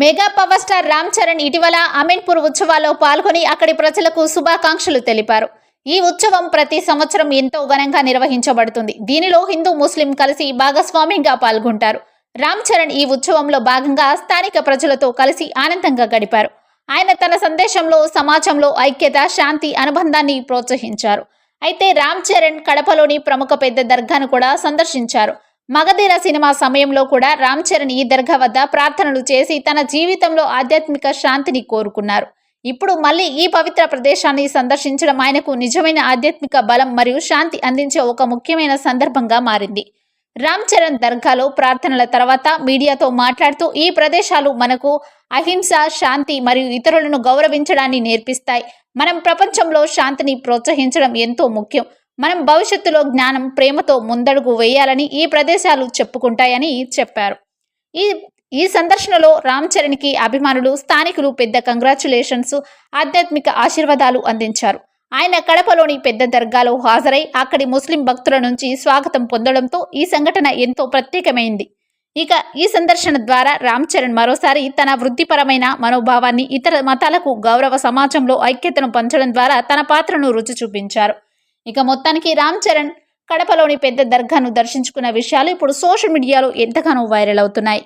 Mega power star Ram Charan ఇటీవల అమీన్పూర్ ఉత్సవాల్లో పాల్గొని అక్కడి ప్రజలకు శుభాకాంక్షలు తెలిపారు. ఈ ఉత్సవం ప్రతి సంవత్సరం ఎంతో ఘనంగా నిర్వహించబడుతుంది. దీనిలో హిందూ ముస్లిం కలిసి భాగస్వామ్యంగా పాల్గొంటారు. రామ్ చరణ్ ఈ ఉత్సవంలో భాగంగా స్థానిక ప్రజలతో కలిసి ఆనందంగా గడిపారు. ఆయన తన సందేశంలో సమాజంలో ఐక్యత శాంతి అనుబంధాన్ని ప్రోత్సహించారు. అయితే రామ్ చరణ్ కడపలోని ప్రముఖ పెద్ద దర్గాను కూడా సందర్శించారు. మగధీర సినిమా సమయంలో కూడా రామ్ చరణ్ ఈ దర్గా వద్ద ప్రార్థనలు చేసి తన జీవితంలో ఆధ్యాత్మిక శాంతిని కోరుకున్నారు. ఇప్పుడు మళ్ళీ ఈ పవిత్ర ప్రదేశాన్ని సందర్శించడం ఆయనకు నిజమైన ఆధ్యాత్మిక బలం మరియు శాంతి అందించే ఒక ముఖ్యమైన సందర్భంగా మారింది. రామ్ చరణ్ దర్గాలో ప్రార్థనల తర్వాత మీడియాతో మాట్లాడుతూ ఈ ప్రదేశాలు మనకు అహింస శాంతి మరియు ఇతరులను గౌరవించడాన్ని నేర్పిస్తాయి. మనం ప్రపంచంలో శాంతిని ప్రోత్సహించడం ఎంతో ముఖ్యం. మనం భవిష్యత్తులో జ్ఞానం ప్రేమతో ముందడుగు వేయాలని ఈ ప్రదేశాలు చెప్పుకుంటాయని చెప్పారు. ఈ ఈ సందర్శనలో రామ్ చరణ్కి అభిమానులు స్థానికులు పెద్ద కంగ్రాచులేషన్స్ ఆధ్యాత్మిక ఆశీర్వాదాలు అందించారు. ఆయన కడపలోని పెద్ద దర్గాలో హాజరై అక్కడి ముస్లిం భక్తుల నుంచి స్వాగతం పొందడంతో ఈ సంఘటన ఎంతో ప్రత్యేకమైంది. ఇక ఈ సందర్శన ద్వారా రామ్ చరణ్ మరోసారి తన వృత్తిపరమైన మనోభావాన్ని ఇతర మతాలకు గౌరవ సమాజంలో ఐక్యతను పంచడం ద్వారా తన పాత్రను రుచి చూపించారు. ఇక మొత్తానికి రామ్ చరణ్ కడపలోని పెద్ద దర్గాను దర్శించుకున్న విషయాలు ఇప్పుడు సోషల్ మీడియాలో ఎంతగానో వైరల్ అవుతున్నాయి.